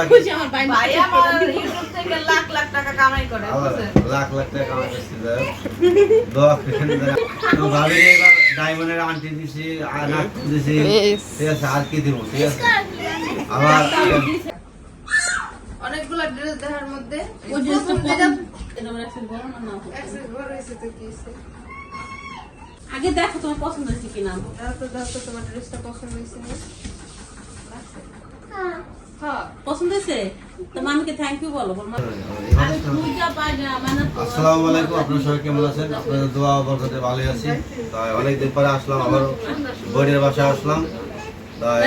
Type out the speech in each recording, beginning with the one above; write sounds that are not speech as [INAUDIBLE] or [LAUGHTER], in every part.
বিষয়টা কি? ভাই ভাই আমার ইউটিউব থেকে লাখ লাখ টাকা কামাই করে লাখ লাখ টাকা কামাই করছি দোয়া করেন তো ভাবি এবার ডায়মন্ডের আন্টি দিছি আর নাক দিছি। ঠিক আছে আর কি দিব ঠিক আছে? আবার অনেকগুলো ড্রেস দেখার মধ্যে ওই ড্রেসটা প্রথম এটা আমার accent বলো না, না হোক। বড় হয়েছে তো কি? আগে দেখো তোমার পছন্দ হয়েছে কিনা। দাও তো দাও তো তোমার ড্রেসটা পছন্দ হয়েছে না? পছন্দ হয়েছে? তো মামিকে থ্যাংক ইউ বলো মানে আসসালামু আলাইকুম আপনারা সবাই কেমন আছেন? আপনাদের দোয়া ও বরকতে ভালো আছি। তাই অনেকদিন পরে আসলাম আবার বোনের বাসায় আসলাম। তাই।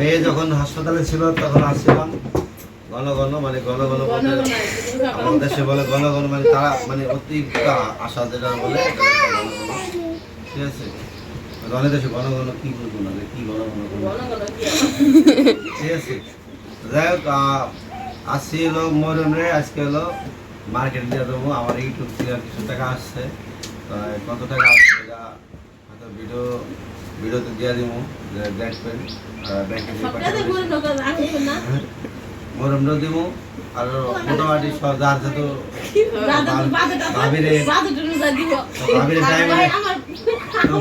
মেয়ে যখন হাসপাতালে ছিল তখন আসছিলাম। ঘন ঘন মানে ঘন ঘন ভাবো। আমাদের দেশে বলে ঘন ঘন মানে তারা মানে অতিরিক্ত আশা যেটা বলে। ঠিক আছে? অনেক দেশে ঘন ঘন কি বলব না কি ঘন ঘন ঠিক আছে। যাই হোক আসছি হলো মরমরে আজকে হলো মার্কেট দিয়ে দেবো। আমার ইউটিউব থেকে কিছু টাকা আসছে। কত টাকা আসছে হয়তো ভিডিও ভিডিওতে দিয়ে দিব দেখবেন। ব্যাংকে মরমটা দিব আর মোটামুটি সব যার আছে ভাবিরে ভাবিরে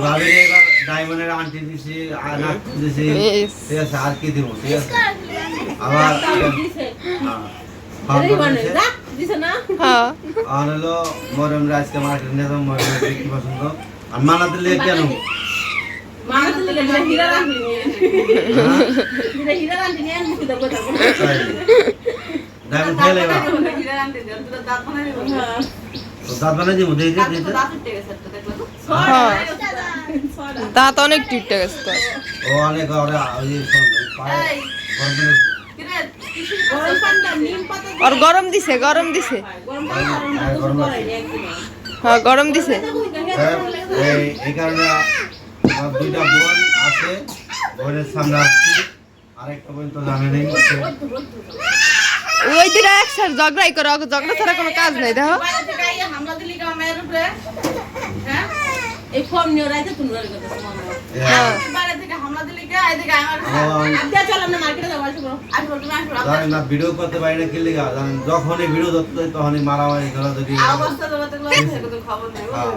ভাবিরে ডায়মন্ডের আন্টি দিছি আর নাক দিছি Yes. ঠিক আছে আর কি দিব ঠিক আছে আবার তাও দিছে হ্যাঁ, এই খাওয়া মানে দিছে। রাখ দিছে না হ্যাঁ আর হলো মরমরা আজকে মার্কেট নিয়ে যাবো মরমের কি পছন্দ আর মানাতে লেগে কেন মামা তো লেগে দিলে হীরা রাখবি হ্যাঁ? দিলে হীরা রাখবি নিয়ে মুখে দেবো তারপর তাই। ডায়মন্ড খেলে এবার হিরা আনতে দিও, দুটো দাঁত বানাই দিবো। হ্যাঁ তো দাঁত বানাই দিব দেখে দাঁত? হ্যাঁ অনেক টিপটে গেছে তো অনেক আর গরম দিছে গরম দিছে। হ্যাঁ, গরম। হ্যাঁ দিছে। হ্যাঁ, এই এই কারণে দুইটা বোন আছে বোনের সামনে আসছি। আরেকটা বোন তো জানে নেই। ওই দিরা একসাথে ঝগড়াই করে ঝগড়া ছাড়া কোনো কাজ নাই দেখো বাইরে থেকে আইয়া হামলা দিলি কেন মেয়ের উপরে? হ্যাঁ? এই ফর্ম নিয়ে রাইতে তুমি হ্যাঁ। তুই বাইরে থেকে হামলা দিলি কে? এদিকে আমার আজকে চল? আমরা মার্কেটে যাব আসব। আসব, তুমি আসব, জানেন না ভিডিও করতে পারি না কি লেগা? জানেন যখনই ভিডিও ধরতে তখনই মারামারি খেলা যদি অবস্থা তোমার তো লোক থেকে খবর নেই হ্যাঁ,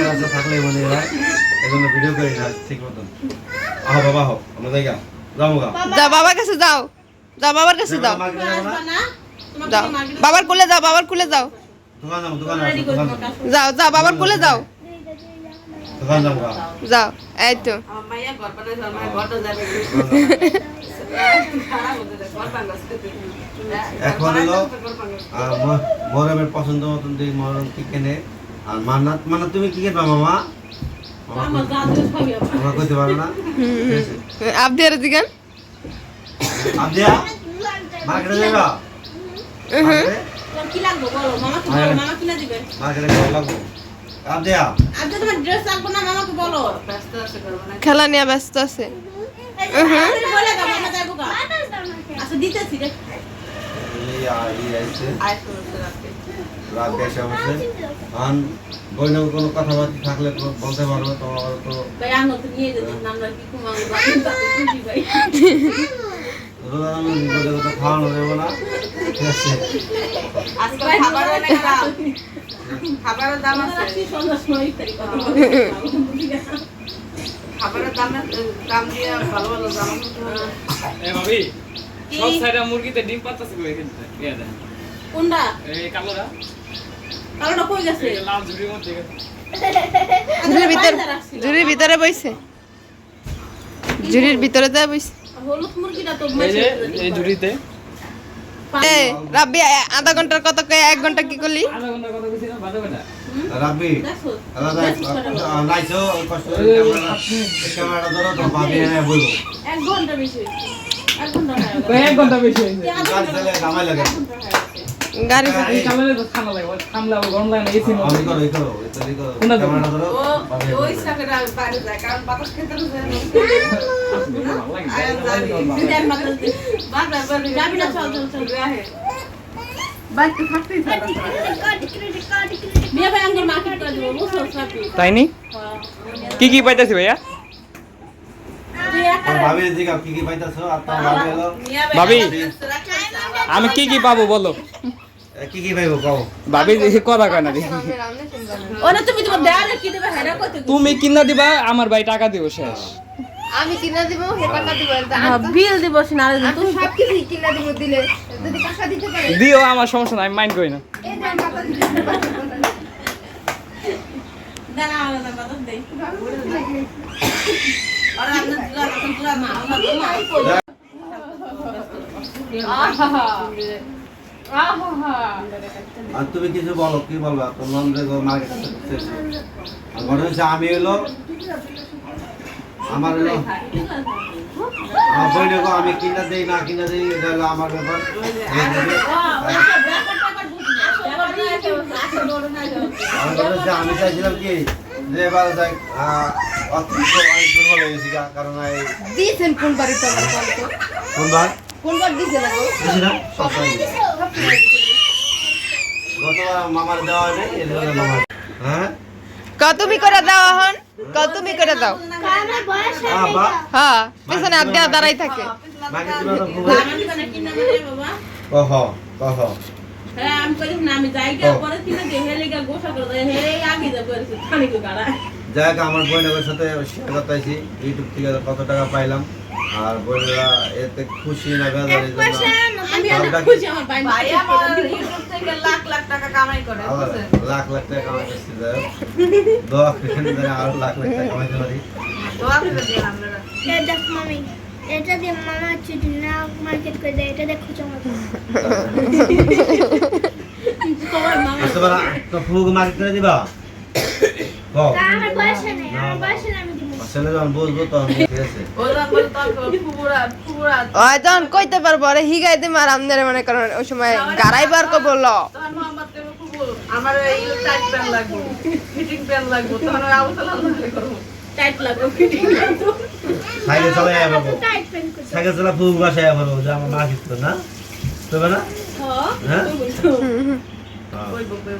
বাচ্চা থাকলে মনে হয় এই ভিডিও করি না ঠিক মতন। আহ বাবা হোক আমরা যাই গা। যাব গা যাও বাবার কাছে যাও। যাও বাবার কাছে যাও। যাও। বাবার কোলে যাও বাবার কোলে যাও। দোকান যাব দোকানে যাও যাও বাবার কোলে যাও। যাও এই তো। এখন হলো মরমের পছন্দ মতন দিয়ে মরম কি কেনে? আর মান্নাত মান্নাত তুমি কি কেনবা মামা? মামা আমার মামা কইতে পারো না? আপনি আর দিগান আবদিয়া মার্কেটে যাবা মার্কেটে? কি লাগবে বলো? বলো মামা কিনে দিবে? মার্কেটে লাগবো। আবদিয়া আজকে তোমার ড্রেস লাগবে না মামাকে বলো। ব্যস্ত আছে ঘর বানাই। খেলা নিয়ে ব্যস্ত আছে। আচ্ছা কোনো কথাবার্তা থাকলে তো বলতে পারব তোমার তো খাওয়ানো যাব না। খাবারের দাম আছে। [LAUGHS] খাবারের দামের দাম দিয়ে ভালো ভালো হবে। এ ভাবি সব সাইডে মুরগিতে ডিম পাতাছে কই এখানে? কোনটা? এই কালোরা কালোটা কই গেছে? লাল ঝুড়ির মধ্যে গেছে। ঝুড়ির ভিতর ঝুড়ির ভিতরে বইছে। ঝুড়ির ভিতরে বইছে। হলুদ মুরগিটা তো এই যে এই ঝুড়িতে। এ রাব্বি আধা ঘণ্টার কথা কয়ে এক ঘণ্টা কি করলি? রাব্বি নাইছো কষ্ট ক্যামেরাটা ধরো তো ভাবি বলব। এক ঘণ্টা বেশি এক ঘণ্টা ওই এক ঘণ্টা বেশি হয়েছে। গেছে গাড়ি চালালে গামাই লাগে গাড়ি এই তো ঠান্ডা লাগে ঠান্ডা গরম লাগে না এসি আমি করো এই করো এই করো কোনটা ধরো? ওই বলব। বাইরে যায় কারণ বাতাস খেতে যায় [LAUGHS] না। ভালো লাগে আয়া জানি। টাইম বাতাস দিই বারবার বারবার যাবি না চল চল চল রাহে। বাইকটা থাকতেই থাকে বিয়ে ভাই আমাকে মার্কেট করে দেবো বুঝছ তাই নি? কি কি পাইতাছি ভাইয়া? তুই একটা ভাবির দিকে কি কি পাইতাছো? আর তোমার ভাবি আমি কি কি পাবো বলো? কি কি পাইবো কও? ভাবি কথা কয় না। ওনা তুমি তোমার দেওয়ালে কি দেবে হেরা কইতে তুমি কিনা দিবা আমার ভাই টাকা দিব শেষ। আমি কিনা দিব হে টাকা দিব বিল দিব সিনারে তুমি সব কিছু কিনা দিব দিলে। দিও আমার সমস্যা নাই আমি মাইন্ড করি না। আর তুমি কিছু বলো কি বলবা? তো লোন রেগো মার্কেট আমি হলো আমার আমার বই আমি কিনা দেই না কিনা দেই এটা হলো আমার ব্যাপার। এই দিকে। আমার আমি চাইছিলাম কি যে এবার দেখ অতিরিক্ত অনেক দুর্বল হয়ে গেছি কারণ এই দিয়েছেন কোন বাড়ি তো? আমার বলো কোন বার দিয়েছেন গতবার মামার দেওয়া নেই মামার। হ্যাঁ? ক তুমি করে দাও এখন ক তুমি করে দাও। হ্যাঁ পেছনে হাত দেওয়া দাঁড়াই থাকে। হ্যাঁ যাক আমার বই সাথে শেয়ার করতেছি ইউটিউব থেকে কত টাকা পাইলাম? আর বোনেরা এতে খুশি না বেজার আমি খুশি আমার ভাই ভাই আমার ইউটিউব থেকে লাখ লাখ টাকা কামাই করে লাখ লাখ টাকা কামাই করছি দোয়া করেন যেন আরও লাখ লাখ টাকা কামাইতে পারি দোয়া করে এটা দেখ মামি এটা দিয়ে মামা চুটি না মার্কেট করে দেয় এটা দেখো চমক সবাই মামা তো ফুগ মার্কেট করে দিবা? আমার বয়সে নেই আমার বয়সে নেই কইতে পারব আরে হিগাই দিম আর মনে করেন ওই সময় গাড়াইবার কো বলল আমার এই টাইট প্যান্ট লাগবে ফিটিং প্যান্ট লাগবে তখন আমি আবু সালাম টাইট লাগবে ফিটিং লাগবে। সাইকেল চালাই যাব টাইট প্যান্ট করে সাইকেল চালা ফুগ বাসায় যাব যে আমার মার্কেট তো না? তবে না? হ্যাঁ?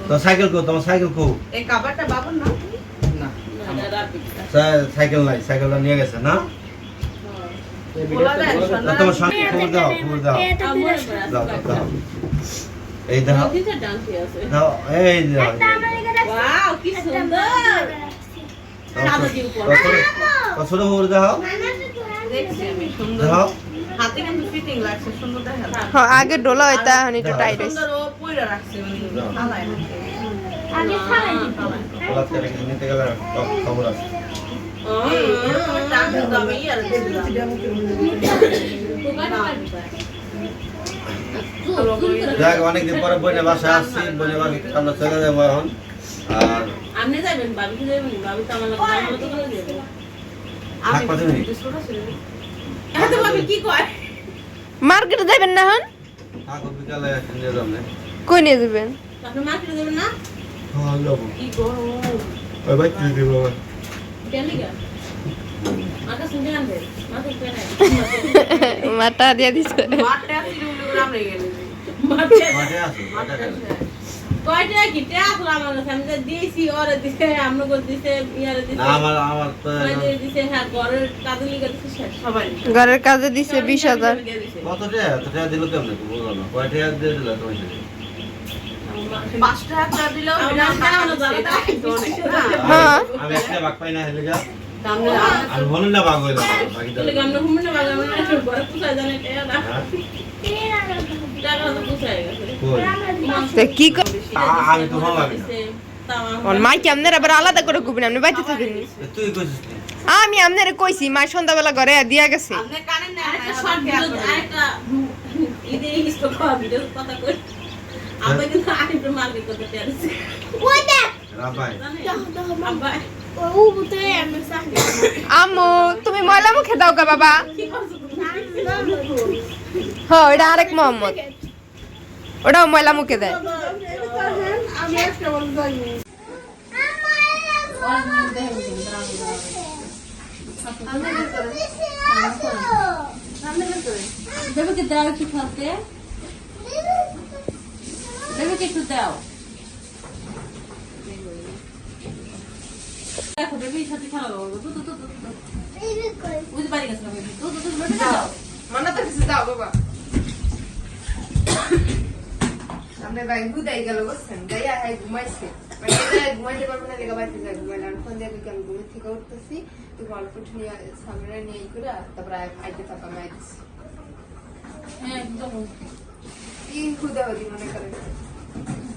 তো। সাইকেল কো তোমার সাইকেল কো। এই কাবারটা বাবুর না সাইকেল নাই সাইকেলটা নিয়ে গেছে না? তোমার সঙ্গে খবর দাও খবর দাও। দাও দাও, এই দাও। দাও এই দাও। খবর দাও দাও। হ্যাঁ আগে ডোলা হইতা টাইট হইছে। নিতে গেলে খবর আছে। যাক অনেকদিন পরে বোনের বাসায় আসছি। বোনের বাড়ি আমরা চলে যাব এখন। আর আপনি যাবেন? বাবু কি যাবেন? বাবু তো আমার করে আমি মিনিট। কয়? মার্কেটে যাবেন না এখন? বিকালে নিয়ে যাব। কই নিয়ে যাবেন? আপনি মার্কেটে যাবেন না? হ্যাঁ যাব কি গরম। ওই ভাই দিব দিয়ে দিছে। গেলি। আছে কয়টা কি? তে আসলো আমার কাছে। আমি দিয়েছি ওরে দিছে আমরা দিছে ইয়ারে দিছে। আমার আমার তো দিছে হ্যাঁ ঘরের কাজে লিগে দিছে সবাই। ঘরের কাজে দিছে বিশ। কত টাকা? টাকা দিল কেমন? না। দিল? কি কর আ- আমি তো ভালো লাগে না। তাও ওর মা কি আপনার আবার আলাদা করে গুবেন আপনি বাইতে থাকেন তুই আমি আপনার কইছি মা সন্ধ্যাবেলা ঘরে দিয়া গেছে। আব্বা কিন্তু আরেকটা মার্কেট করতে চাইছে ওই দেখ রাবাই আমি সাথে আম্মু তুমি ময়লা মুখে দাও কা বাবা হ্যাঁ আরেক মোহাম্মদ ওটাও ময়লা মুখে দেয় দেবে কি দাও একটু খাতে দেবে একটু দাও দেখো দেবে সাথে খেলা করব তো তো তো তো বুঝতে পারি গেছে তো তো তুমি বেটা যাও মানা তো কিছু দাও বাবা আমাদের ভাই গুদাই গেল বুঝছেন গাইয়া হ্যাঁ ঘুমাইছে ঘুমাইতে পারব না লেগে বাড়িতে যাই ঘুমাইলে আমি ফোন দিয়ে আমি ঘুমের থেকে উঠতেছি তুই অল্প নিয়ে সামনে নিয়ে ই করে তারপরে আইতে থাকা আমি হ্যাঁ একদম কি খুদা হদি মনে করে তারপরে এটা সব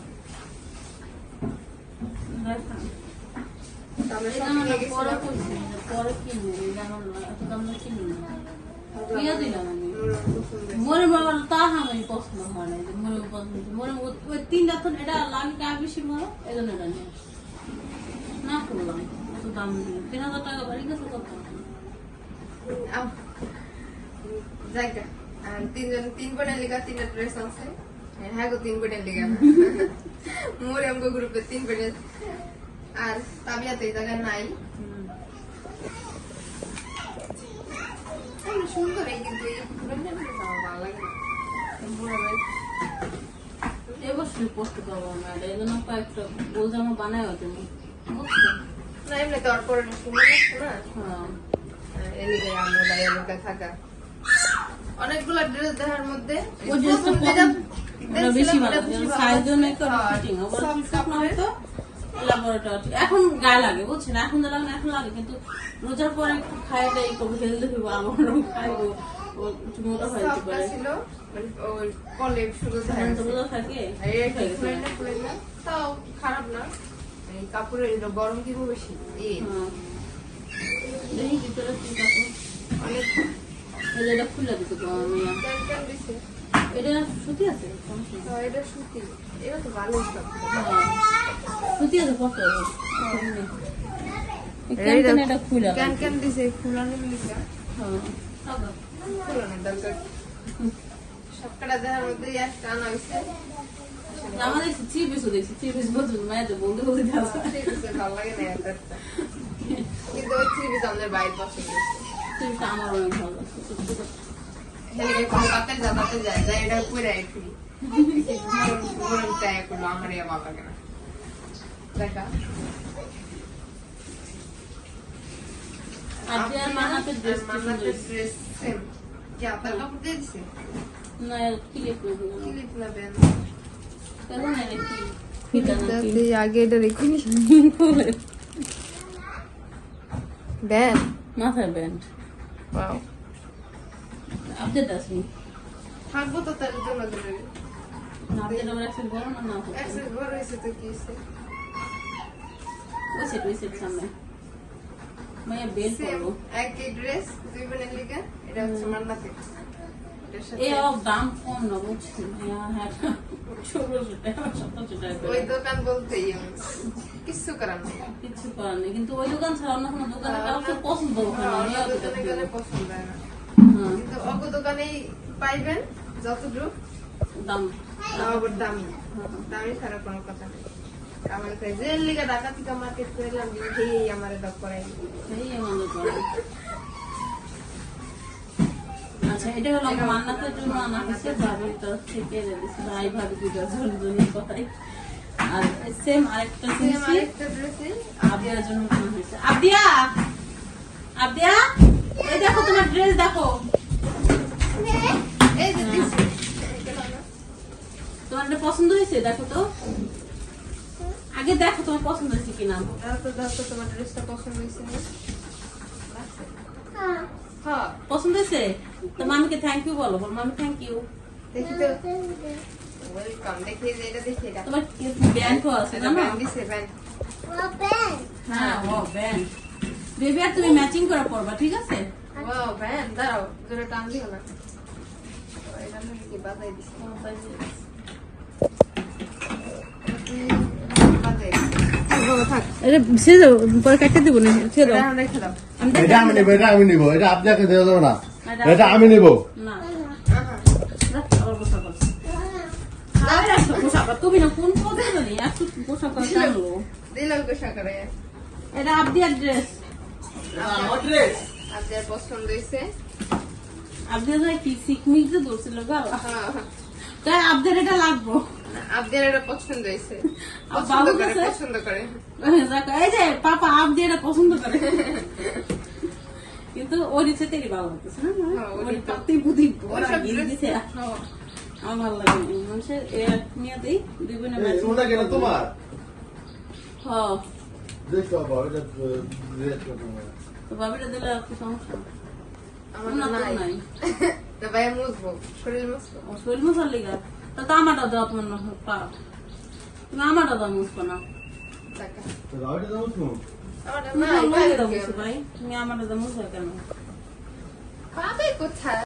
আমার নিয়ে পরে গেছিলাম কইছি পরে কিনবো এটা আমার এত দাম না কিনি না দিয়া দিলাম আমি পছন্দ হয় না মরে পছন্দ মরে ওই তিনটা তো এটা লাগে কা বেশি মরে এই জন্য এটা নিয়ে। না করলাম এত দাম দিয়ে তিন হাজার তিনজন তিন বোনের লিগা তিনটা ড্রেস আছে হ্যাঁ গো তিন বোনের লিগা মোরে আমগো গ্রুপে তিন বোনের আর তাবিয়াতে এই জায়গায় নাই সুন্দর এই কিন্তু এই পুরনো আমার ভালো লাগে না। বুড়ো ভাই এবছর পোস্ট করব আমরা এই জন্য কয়েকটা গোল জামা বানায় হতো না এমনি তো আর পরে না। হ্যাঁ। এদিকে আমরা বাইরে থাকা। অনেকগুলো ড্রেস দেখার মধ্যে ওই ড্রেসটা বেশি ভালো। সাইজও নেই তো ফিটিং। ল্যাবরেটরি এখন গায়ে লাগে বুঝছেন? এখন তো লাগে এখন লাগে কিন্তু রোজার পরে একটু খাই দেয় কবে হেলদি হইব আমার খাইবো মানে খারাপ না। কাপড়ের গরম বেশি হ্যাঁ। কি এটা খুলে দিতে এটা সুতি আছে। হ্যাঁ, এটা সুতি। এটা তো ভালো হ্যাঁ। কেন দিছে? হ্যাঁ। দরকার সবকটা মধ্যে হয়েছে আমাদের দেখছি বলছেন মায়ের বলতে ভালো লাগে না। কিন্তু ওই থ্রি পিস আমাদের বাইরে পছন্দ থ্রি আমার অনেক ভালো হেলে কোনো যায় যায় এটা [LAUGHS] আমার দেখা। আর আর মানাতে ড্রেস মান্নাতের ড্রেস সেম কি আপনার কাপড় দিয়ে দিছে? না কি লিখবে ক্লিপ না কেন না কি? আগে এটা দেখুন বেন মাথায় ব্যান্ড আপডেট আসেনি থাকব তো তার জন্য ধরে আপডেট আমার একসাথে বড় না না অ্যাক্সেস বড় হয়েছে তো কি হয়েছে? ওই সেট ওই সেট সামনে মায়া বেল সেম একই ড্রেস দুই বোনের লিগা। এটা হচ্ছে মান্নাতে এটার সাথে দাম কম না হ্যাঁ ওই দোকান বলতেই কিছু করার নেই। কিছু করার নেই কিন্তু ওই দোকান ছাড়া অন্য কোনো দোকানে কাউকে পছন্দ হবে না দোকানে গেলে পছন্দ হয় না। হ্যাঁ। কিন্তু অগ দোকানেই পাইবেন যতটুকু। দাম। দামি দামি ছাড়া কোনো কথা নেই। আমার কাছে যে ঢাকা থেকে মার্কেট করলাম সেই আমার দপ করাই এই আমাদের করে। আচ্ছা এটা হলো মান্নাতের জন্য আনা হয়েছে ভাবির তরফ থেকে ভাই ভাবি দুটার জন্য কথাই। আর সেম আরেকটা সেম আরেকটা ড্রেসে আবিয়ার জন্য কেনা হয়েছে। আবিয়া! আবিয়া! এই দেখো তোমার ড্রেস দেখো। এই যে তোমার পছন্দ হয়েছে? দেখো তো। আগে দেখো তোমার পছন্দ হয়েছে কিনা। দাও তো দাও তো তোমার ড্রেসটা পছন্দ হয়েছে না? হ্যাঁ। পছন্দ হয়েছে? তো মামিকে থ্যাংক ইউ বলো বল মামি থ্যাংক ইউ দেখি তো। ওয়েলকাম দেখি এটা দেখি এটা। তোমার ব্যান্ডও আছে না ব্যান্ড দিছে ব্যান্ড হ্যাঁ ও ব্যান্ড বেবি আর তুমি ম্যাচিং করে পড়বা ঠিক আছে? ওয়াও ব্যান্ড দাঁড়াও জোরে টান দিও না। এটা নাকি বাজাই দিছে। বাজাই এটা ছেড়ে পরে কাটতে দেবো না ছেড়ে দাও। আমি এটা আমি নিব এটা আমি এটা আপনাকে দেওয়া না। এটা- আমি তুমি না কোন পদে পোশাক এটা আপনার পছন্দ হয়েছে। কি সিকমিক যে ধরছিল হ্যাঁ। তাই আবদের এটা লাগবো। আপনার এটা পছন্দ হয়েছে। পছন্দ করে পছন্দ করে। এই যে পাপা আবদি এটা পছন্দ করে। কিন্তু ওর ইচ্ছে তেরি ভালো লাগতেছে না হ্যাঁ, ওর পাতি বুদ্ধি ওরা ওইসব দিছে। হ্যাঁ। আমার ভালো লাগে মানুষের এ নিয়ে দুই বোনে ম্যাচ ওটা কেন তোমার? হ্যাঁ দেখো বাবা এটা ড্রেস তো বাবিটা দিলে কি সমস্যা? আমার ওনার তো নাই। নাই। [LAUGHS] তা ভাই মুছবো শরীর মুছবো? শরীর মশার লিগা? আমারটা দাও তোমার না পারো তুমি আমারটা দাও মুছবো না। তুমি নাই দাও বাইরে ভাই তুমি আমারটা দাও কেন? পাবে কোথায়?